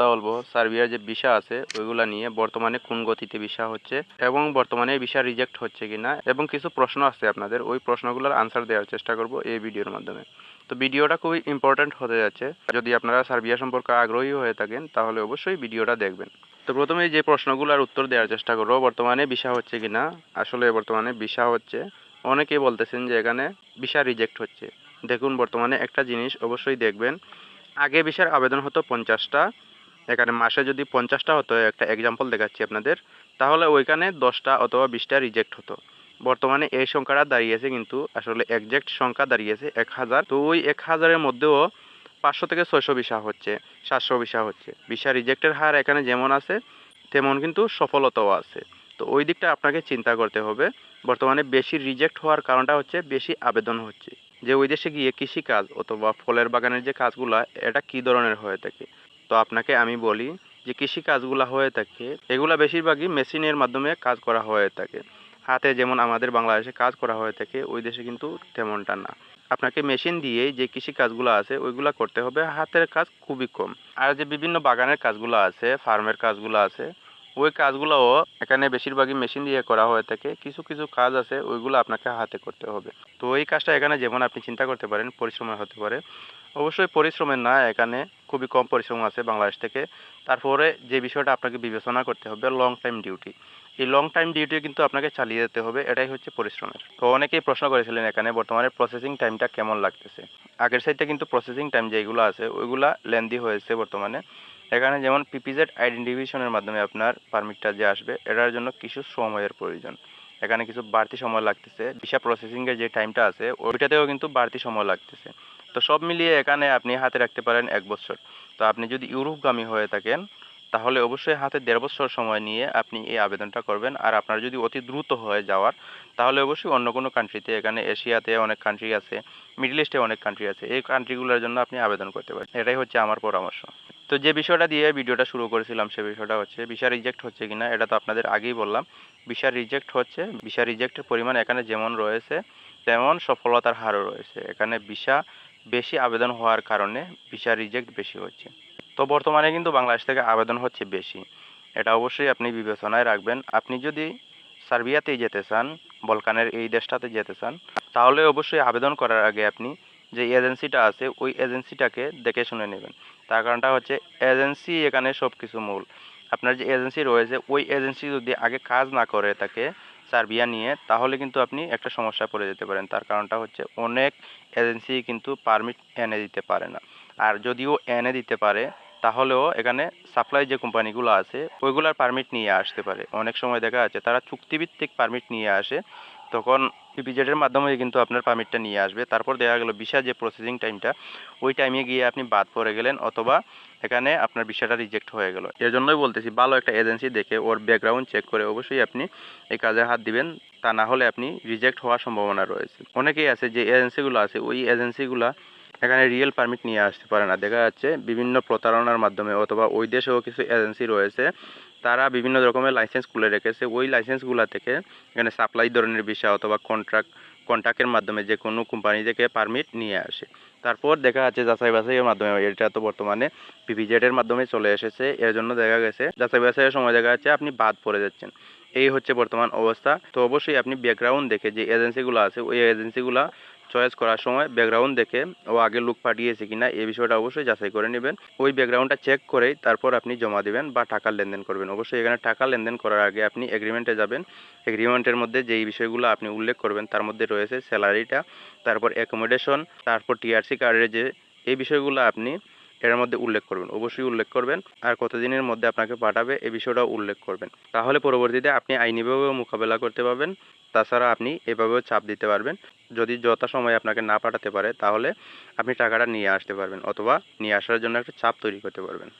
কথা বলব। সার্বিয়ার যে ভিসা আছে, ওইগুলা নিয়ে বর্তমানে কোন গতিতে ভিসা হচ্ছে এবং বর্তমানে ভিসা রিজেক্ট হচ্ছে কিনা এবং কিছু প্রশ্ন আছে আপনাদের। ওই প্রশ্নগুলোর আনসার দেওয়ার চেষ্টা করব এই ভিডিওর মাধ্যমে। তো ভিডিওটা খুবই ইম্পর্ট্যান্ট হতে যাচ্ছে। যদি আপনারা সার্বিয়া সম্পর্কে আগ্রহী হয়ে থাকেন, তাহলে অবশ্যই ভিডিওটা দেখবেন। তো প্রথমে যে প্রশ্নগুলোর উত্তর দেওয়ার চেষ্টা করব, বর্তমানে ভিসা হচ্ছে কিনা? আসলে বর্তমানে ভিসা হচ্ছে। অনেকেই বলতেছেন যে এখানে ভিসা রিজেক্ট হচ্ছে। দেখুন, বর্তমানে একটা জিনিস অবশ্যই দেখবেন। আগে ভিসার আবেদন হতো পঞ্চাশটা এখানে মাসে যদি পঞ্চাশটা হতো, একটা এক্সাম্পল দেখাচ্ছি আপনাদের, তাহলে ওইখানে দশটা অথবা বিশটা রিজেক্ট হতো। বর্তমানে এই সংখ্যাটা দাঁড়িয়েছে কিন্তু আসলে একজ্যাক্ট সংখ্যা দাঁড়িয়েছে এক হাজার। তো ওই এক হাজারের মধ্যেও পাঁচশো থেকে ছয়শো ভিসা হচ্ছে, সাতশো ভিসা হচ্ছে। ভিসা রিজেক্টের হার এখানে যেমন আছে, তেমন কিন্তু সফলতাও আছে। তো ওই দিকটা আপনাকে চিন্তা করতে হবে। বর্তমানে বেশি রিজেক্ট হওয়ার কারণটা হচ্ছে বেশি আবেদন হচ্ছে। যে ওই দেশে গিয়ে কৃষিকাজ অথবা ফলের বাগানের যে কাজগুলো, এটা কী ধরনের হয়ে থাকে? তো আপনাকে আমি বলি যে কৃষি কাজগুলা হয়ে থাকে, এগুলা বেশিরভাগই মেশিনের মাধ্যমে কাজ করা হয়ে থাকে। হাতে যেমন আমাদের বাংলাদেশে কাজ করা হয়ে থাকে, ওই দেশে কিন্তু তেমনটা না। আপনাকে মেশিন দিয়ে যে কৃষি কাজগুলো আছে, ওইগুলা করতে হবে। হাতের কাজ খুবই কম। আর যে বিভিন্ন বাগানের কাজগুলো আছে, ফার্মের কাজগুলো আছে ওই কাজগুলোও এখানে বেশিরভাগই মেশিন দিয়ে করা হয়ে থাকে। কিছু কিছু কাজ আছে, ওইগুলো আপনাকে হাতে করতে হবে। তো এই কাজটা এখানে যেমন আপনি চিন্তা করতে পারেন, পরিশ্রমের হতে পারে। অবশ্যই পরিশ্রমের না, এখানে খুবই কম পরিশ্রম আছে বাংলাদেশ থেকে। তারপরে যে বিষয়টা আপনাকে বিবেচনা করতে হবে লং টাইম ডিউটি এই লং টাইম ডিউটি কিন্তু আপনাকে চালিয়ে যেতে হবে, এটাই হচ্ছে পরিশ্রমের। তো অনেকেই প্রশ্ন করেছিলেন এখানে, বর্তমানে প্রসেসিং টাইমটা কেমন লাগতেছে? আগের সাইডে কিন্তু প্রসেসিং টাইম যেগুলো আছে, ওইগুলা লেন্দি হয়েছে বর্তমানে। এখানে যেমন পিপিজেড আইডেন্টিফিকেশনের মাধ্যমে আপনার পারমিটটা যে আসবে, এটার জন্য কিছু সময়ের প্রয়োজন। এখানে কিছু বাড়তি সময় লাগতেছে। ভিসা প্রসেসিংয়ের যে টাইমটা আছে, ওইটাতেও কিন্তু বাড়তি সময় লাগতেছে। তো সব মিলিয়ে এখানে আপনি হাতে রাখতে পারেন এক বছর। তো আপনি যদি ইউরোপগামী হয়ে থাকেন, তাহলে অবশ্যই হাতে দেড় বছর সময় নিয়ে আপনি এই আবেদনটা করবেন। আর আপনার যদি অতি দ্রুত হয়ে যাওয়ার, তাহলে অবশ্যই অন্য কোনো কান্ট্রিতে এখানে এশিয়াতে অনেক কান্ট্রি আছে মিডল ইস্টে অনেক কান্ট্রি আছে, এই কান্ট্রিগুলোর জন্য আপনি আবেদন করতে পারেন। এটাই হচ্ছে আমার পরামর্শ। তো যে বিষয়টা দিয়ে ভিডিওটা শুরু করেছিলাম সে বিষয়টা হচ্ছে ভিসা রিজেক্ট হচ্ছে কিনা, এটা তো আপনাদের আগেই বললাম। ভিসা রিজেক্ট হচ্ছে ভিসা রিজেক্টের পরিমাণ এখানে যেমন রয়েছে, তেমন সফলতার হারও রয়েছে। এখানে ভিসা বেশি আবেদন হওয়ার কারণে ভিসা রিজেক্ট বেশি হচ্ছে। তো বর্তমানে কিন্তু বাংলাদেশ থেকে আবেদন হচ্ছে বেশি। এটা অবশ্যই আপনি বিবেচনায় রাখবেন। আপনি যদি সার্বিয়াতেই যেতে চান, বলকানের এই দেশটাতে যেতে চান, তাহলে অবশ্যই আবেদন করার আগে আপনি যে এজেন্সিটা আছে, ওই এজেন্সিটাকে দেখে শুনে নেবেন। তার কারণটা হচ্ছে এজেন্সি এখানে সব কিছু মূল। আপনার যে এজেন্সি রয়েছে, ওই এজেন্সি যদি আগে কাজ না করে তাকে সার্বিয়া নিয়ে, তাহলে কিন্তু আপনি একটা সমস্যায় পড়ে যেতে পারেন। তার কারণটা হচ্ছে অনেক এজেন্সি কিন্তু পারমিট এনে দিতে পারে না। আর যদিও এনে দিতে পারে, তাহলেও এখানে সাপ্লাই যে কোম্পানিগুলো আছে, ওইগুলার পারমিট নিয়ে আসতে পারে। অনেক সময় দেখা যাচ্ছে তারা চুক্তিভিত্তিক পারমিট নিয়ে আসে, তখন পিপিজেডের মাধ্যমে কিন্তু আপনার পারমিটটা নিয়ে আসবে। তারপর দেখা গেল ভিসা যে প্রসেসিং টাইমটা ওই টাইমে গিয়ে আপনি বাদ পড়ে গেলেন অথবা এখানে আপনার ভিসাটা রিজেক্ট হয়ে গেল। এর জন্যই বলতেছি, ভালো একটা এজেন্সি দেখে ওর ব্যাকগ্রাউন্ড চেক করে অবশ্যই আপনি এই কাজে হাত দিবেন। তা না হলে আপনি রিজেক্ট হওয়ার সম্ভাবনা রয়েছে। অনেকেই আছে যে এজেন্সিগুলো আছে, ওই এজেন্সিগুলো এখানে রিয়েল পারমিট নিয়ে আসতে পারে না। দেখা যাচ্ছে বিভিন্ন প্রতারণার মাধ্যমে অথবা ওই দেশেও কিছু এজেন্সি রয়েছে, তারা বিভিন্ন রকমের লাইসেন্স খুলে রেখেছে। ওই লাইসেন্সগুলো থেকে এখানে সাপ্লাই ধরনের বিষয় অথবা কন্ট্রাক্ট কন্ট্রাক্টের মাধ্যমে যে কোনো কোম্পানি থেকে পারমিট নিয়ে আসে। তারপর দেখা যাচ্ছে যাচাই বাছাইয়ের মাধ্যমে, এটা তো বর্তমানে পিপিজেডের মাধ্যমে চলে এসেছে। এর জন্য দেখা গেছে, যাচাই বাছাইয়ের সময় দেখা যাচ্ছে আপনি বাদ পড়ে যাচ্ছেন। এই হচ্ছে বর্তমান অবস্থা। তো অবশ্যই আপনি ব্যাকগ্রাউন্ড দেখে যে এজেন্সিগুলো আছে, ওই এজেন্সিগুলো চয়েস করার সময় ব্যাকগ্রাউন্ড দেখে ও আগে লুক পাঠিয়েছে কিনা এই বিষয়টা অবশ্যই যাচাই করে নেবেন। ওই ব্যাকগ্রাউন্ডটা চেক করেই তারপর আপনি জমা দেবেন বা টাকার লেনদেন করবেন। অবশ্যই এখানে টাকা লেনদেন করার আগে আপনি এগ্রিমেন্টে যাবেন। এগ্রিমেন্টের মধ্যে যেই বিষয়গুলো আপনি উল্লেখ করবেন, তার মধ্যে রয়েছে স্যালারিটা তারপর অ্যাকোমোডেশন তারপর টিআরসি কার্ডের যে, এই বিষয়গুলো আপনি এর মধ্যে উল্লেখ করবেন, অবশ্যই উল্লেখ করবেন আর কতদিনের মধ্যে আপনাকে পাঠাবে এ বিষয়টাও উল্লেখ করবেন। তাহলে পরবর্তীতে আপনি আইনিভাবেও মোকাবেলা করতে পারবেন, তাছাড়া আপনি এভাবেও চাপ দিতে পারবেন। যদি যথাসময়ে আপনাকে না পাঠাতে পারে, তাহলে আপনি টাকাটা নিয়ে আসতে পারবেন অথবা নিয়ে আসার জন্য একটা চাপ তৈরি করতে পারবেন।